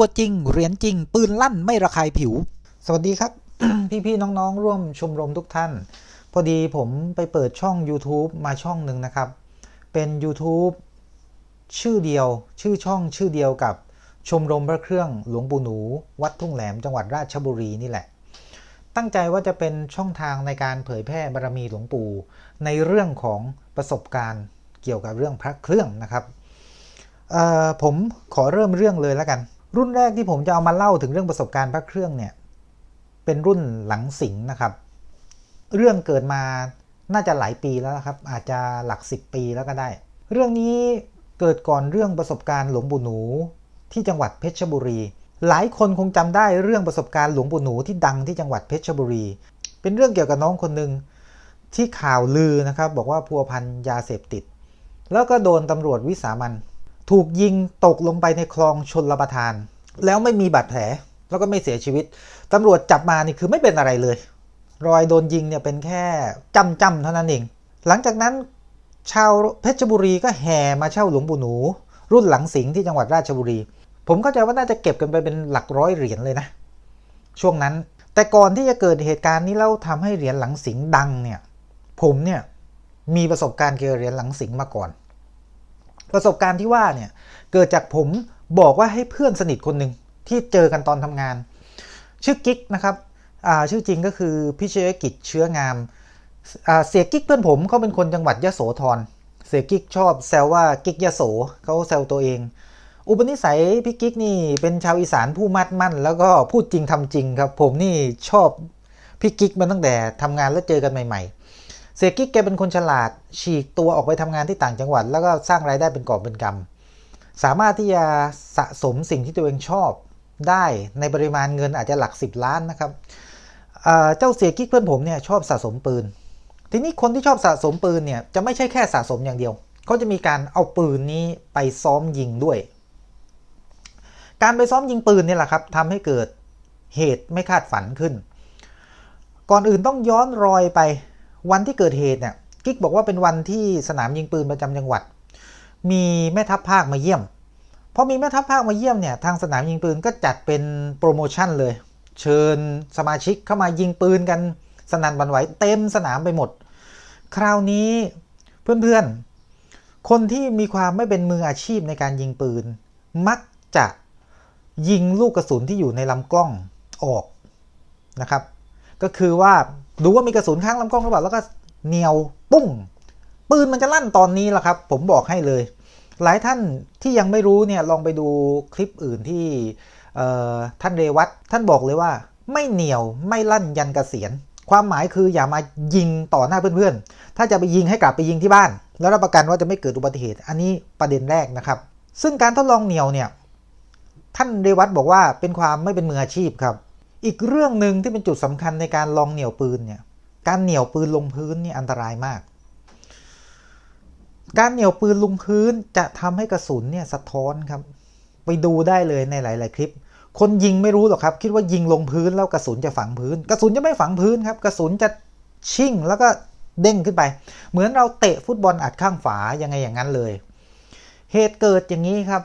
ตัวจริง เหรียญจริง ปืนลั่นไม่ระคายผิว สวัสดีครับ พี่ๆน้องๆ ร่วมชมรมทุกท่าน พอดีผมไปเปิดช่อง YouTube มาช่องหนึ่งนะครับ เป็น YouTube ชื่อเดียว ชื่อช่องชื่อเดียวกับชมรมพระเครื่องหลวงปู่หนู วัดทุ่งแหลมจังหวัดราชบุรีนี่แหละ ตั้งใจว่าจะเป็นช่องทางในการเผยแพร่บารมีหลวงปู่ในเรื่องของประสบการณ์เกี่ยวกับเรื่องพระเครื่องนะครับผมขอเริ่มเรื่องเลยแล้วกัน รุ่นแรกที่ผมจะเอามาเล่าถึงเรื่องประสบการณ์พระเครื่องเนี่ย เป็นรุ่นหลังสิงนะครับ เรื่องเกิดมาน่าจะหลายปีแล้วครับ อาจจะหลัก 10 ปีแล้วก็ได้ เรื่องนี้เกิดก่อนเรื่องประสบการณ์หลวงปู่หนู ที่จังหวัดเพชรบุรี หลายคนคงจำได้เรื่องประสบการณ์หลวงปู่หนูที่ดังที่จังหวัดเพชรบุรี เป็นเรื่องเกี่ยวกับน้องคนหนึ่งที่ข่าวลือนะครับ บอกว่าพัวพันยาเสพติด แล้วก็โดนตำรวจวิสามัน ถูกยิงตกลงไปในคลองชนรับประทาน แล้วไม่มีบาดแผลแล้วก็ไม่เสียชีวิตตำรวจจับมานี่คือไม่เป็นอะไรเลย รอยโดนยิงเนี่ยเป็นแค่จำจำเท่านั้นเอง หลังจากนั้นชาวเพชรบุรีก็แห่มาเช่าหลวงปู่หนู รุ่นหลังสิงที่จังหวัดราชบุรี ผมเข้าใจว่าน่าจะเก็บกันไปเป็นหลักร้อยเหรียญเลยนะ ช่วงนั้นแต่ก่อนที่จะเกิดเหตุการณ์นี้แล้วทำให้เหรียญหลังสิงดังเนี่ย ผมเนี่ยมีประสบการณ์เกี่ยวกับเหรียญหลังสิงมาก่อน ประสบการณ์ที่ว่าเนี่ยเกิดจากผมบอกว่าให้เพื่อนสนิทคนหนึ่งที่เจอกันตอนทำงาน ชื่อกิ๊กนะครับชื่อจริงก็คือพิเชยกิจเชื้องามเสียกิ๊กเพื่อนผมเขาเป็นคนจังหวัดยโสธรเสียกิ๊กชอบแซวว่ากิ๊กยโสเขาแซวตัวเอง อุปนิสัยพี่กิ๊กนี่เป็นชาวอีสานผู้มัดมั่น แล้วก็พูดจริงทำจริงครับ ผมนี่ชอบพี่กิ๊กมาตั้งแต่ทำงานแล้วเจอกันใหม่ๆ เสียกิ๊กแกเป็นคนฉลาด ฉีกตัวออกไปทำงานที่ต่างจังหวัด แล้วก็สร้างรายได้เป็นกอบเป็นกำสามารถที่จะสะสมสิ่งที่ตัวเองชอบได้ในปริมาณเงินอาจจะหลัก 10 ล้านนะครับเเจ้าเสียกิ๊กเพื่อนผมเนี่ยชอบสะสมปืน ทีนี้คนที่ชอบสะสมปืนเนี่ยจะไม่ใช่แค่สะสมอย่างเดียว เขาจะมีการเอาปืนนี้ไปซ้อมยิงด้วย การไปซ้อมยิงปืนเนี่ยแหละครับทำให้เกิดเหตุไม่คาดฝันขึ้น ก่อนอื่นต้องย้อนรอยไป วันที่เกิดเหตุเนี่ยกิ๊กบอกว่าเป็นวันที่สนามยิงปืนประจำจังหวัด มีแม่ทัพภาคมาเยี่ยมพอมีแม่ทัพภาคมาเยี่ยมเนี่ยทางสนามยิงปืนก็จัดเป็นโปรโมชั่นเลย เชิญสมาชิกเข้ามายิงปืนกันสนั่นหวันไหวเต็มสนามไปหมด คราวนี้เพื่อนๆ คนที่มีความไม่เป็นมืออาชีพในการยิงปืน มักจะยิงลูกกระสุนที่อยู่ในลำกล้องออกนะครับ ก็คือว่าดูว่ามีกระสุนข้างลำกล้องหรือเปล่าแล้วก็เหนียวปุ้ง ปืนมันจะลั่นตอนนี้แหละครับ ผมบอกให้เลย หลายท่านที่ยังไม่รู้เนี่ยลองไปดูคลิปอื่นที่ท่านเรวัตท่านบอกเลยว่า ไม่เหนียวไม่ลั่นยันกเกษียณความหมายคืออย่ามายิงต่อหน้าเพื่อนๆ ถ้าจะไปยิงให้กลับไปยิงที่บ้าน แล้วรับประกันว่าจะไม่เกิดอุบัติเหตุ อันนี้ประเด็นแรกนะครับ ซึ่งการทดลองเหนียวเนี่ย ท่านเรวัตบอกว่าเป็นความไม่เป็นมืออาชีพครับ อีกเรื่องหนึ่งที่เป็นจุดสำคัญในการลองเหนี่ยวปืนเนี่ยการเหนี่ยวปืนลงพื้นนี่อันตรายมาก การเหนี่ยวปืนลงพื้นจะทำให้กระสุนเนี่ยสะท้อนครับ ไปดูได้เลยในหลาย ๆ คลิป คนยิงไม่รู้หรอกครับ คิดว่ายิงลงพื้นแล้วกระสุนจะฝังพื้น กระสุนจะไม่ฝังพื้นครับ กระสุนจะชิ่งแล้วก็เด้งขึ้นไป เหมือนเราเตะฟุตบอลอัดข้างฝายังไงอย่างนั้นเลย เหตุเกิดอย่างนี้ครับ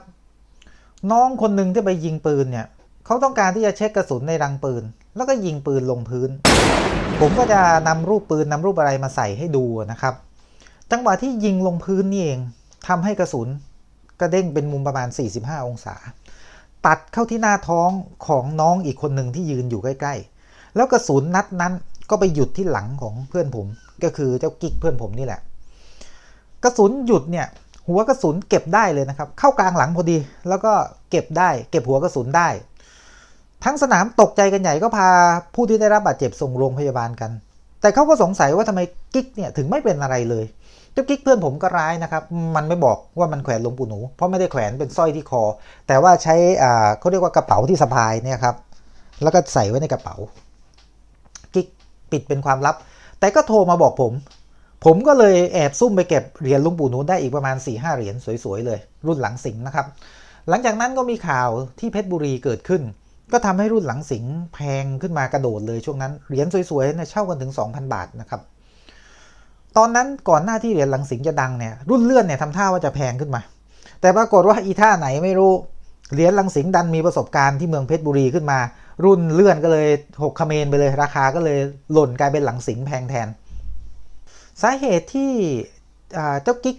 น้องคนหนึ่งที่ไปยิงปืนเนี่ย เขาต้องการที่จะเช็คกระสุนในรังปืน แล้วก็ยิงปืนลงพื้น ผมก็จะนำรูปปืนนำรูปอะไรมาใส่ให้ดูนะครับ จังหวะที่ยิงลงพื้นนี่เองทำให้กระสุนกระเด้งเป็นมุมประมาณ 45 องศา ตัดเข้าที่หน้าท้องของน้องอีกคนหนึ่งที่ยืนอยู่ใกล้ๆ แล้วกระสุนนัดนั้นก็ไปหยุดที่หลังของเพื่อนผม ก็คือเจ้ากิ๊กเพื่อนผมนี่แหละ กระสุนหยุดเนี่ยหัวกระสุนเก็บได้เลยนะครับ เข้ากลางหลังพอดี แล้วก็เก็บได้ เก็บหัวกระสุนได้ ทั้งสนามตกใจกันใหญ่ก็พาผู้ที่ได้รับบาดเจ็บส่งโรงพยาบาลกัน แต่เขาก็สงสัยว่าทำไมกิ๊กเนี่ยถึงไม่เป็นอะไรเลยเจ้ากิ๊กเพื่อนผมก็ร้ายนะครับ มันไม่บอกว่ามันแขวนลงปู่หนู เพราะไม่ได้แขวนเป็นสร้อยที่คอ แต่ว่าใช้อ่าเขาเรียกว่ากระเป๋าที่สะพายเนี่ยครับ แล้วก็ใส่ไว้ในกระเป๋า กิ๊กปิดเป็นความลับ แต่ก็โทรมาบอกผม ผมก็เลยแอบซุ่มไปเก็บเหรียญลุงปู่หนูได้อีกประมาณ4ี่ห้าเหรียญสวยๆเลย รุ่นหลังสิงนะครับ หลังจากนั้นก็มีข่าวที่เพชรบุรีเกิดขึ้น ก็ทำให้รุ่นหลังสิงห์แพงขึ้นมากระโดดเลยช่วงนั้น เหรียญสวยๆเนี่ยเช่ากันถึง 2,000 บาทนะครับ ตอนนั้นก่อนหน้าที่เหรียญหลังสิงห์จะดังเนี่ยรุ่นเลื่อนเนี่ยทำท่าว่าจะแพงขึ้นมา แต่ปรากฏว่าอีท่าไหนไม่รู้เหรียญลังสิงห์ดันมีประสบการณ์ที่เมืองเพชรบุรีขึ้นมา รุ่นเลื่อนก็เลยหกคเมนไปเลยราคาก็เลยหล่นกลายเป็นหลังสิงห์แพงแทน สาเหตุที่เจ้ากิ๊ก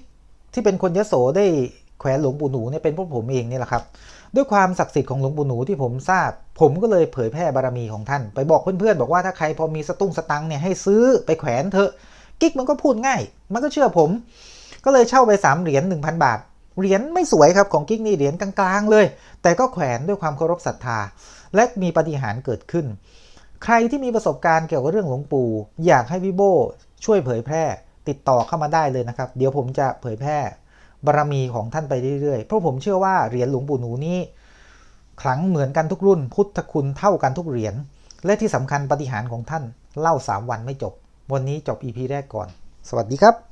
ที่เป็นคนยโสได้ ขวนหลวงปู่หนูเนี่ยเป็นพวกผมเองนี่แหละครับ ด้วยความศักดิ์สิทธิ์ของหลวงปู่หนูที่ผมทราบ ผมก็เลยเผยแพร่บารมีของท่าน ไปบอกเพื่อนๆบอกว่าถ้าใครพอมีสตุ้งสตังเนี่ยให้ซื้อไปแขวนเถอะ กิ๊กมันก็พูดง่าย มันก็เชื่อผม ก็เลยเช่าไป3เหรียญ1,000 บาท เหรียญไม่สวยครับของกิ๊กนี่เหรียญกลางๆเลย แต่ก็แขวนด้วยความเคารพศรัทธา และมีปาฏิหารย์เกิดขึ้น ใครที่มีประสบการณ์เกี่ยวกับเรื่องหลวงปู่อยากให้พี่โบช่วยเผยแพร่ติดต่อเข้ามาได้เลยนะครับ เดี๋ยวผมจะเผยแพร่ บารมีของท่านไปเรื่อยๆ เพราะผมเชื่อว่าเหรียญหลวงปู่หนูนี้ขลังเหมือนกันทุกรุ่น พุทธคุณเท่ากันทุกเหรียญ และที่สำคัญปฏิหารของท่านเล่า 3 วันไม่จบ วันนี้จบ EP แรกก่อน สวัสดีครับ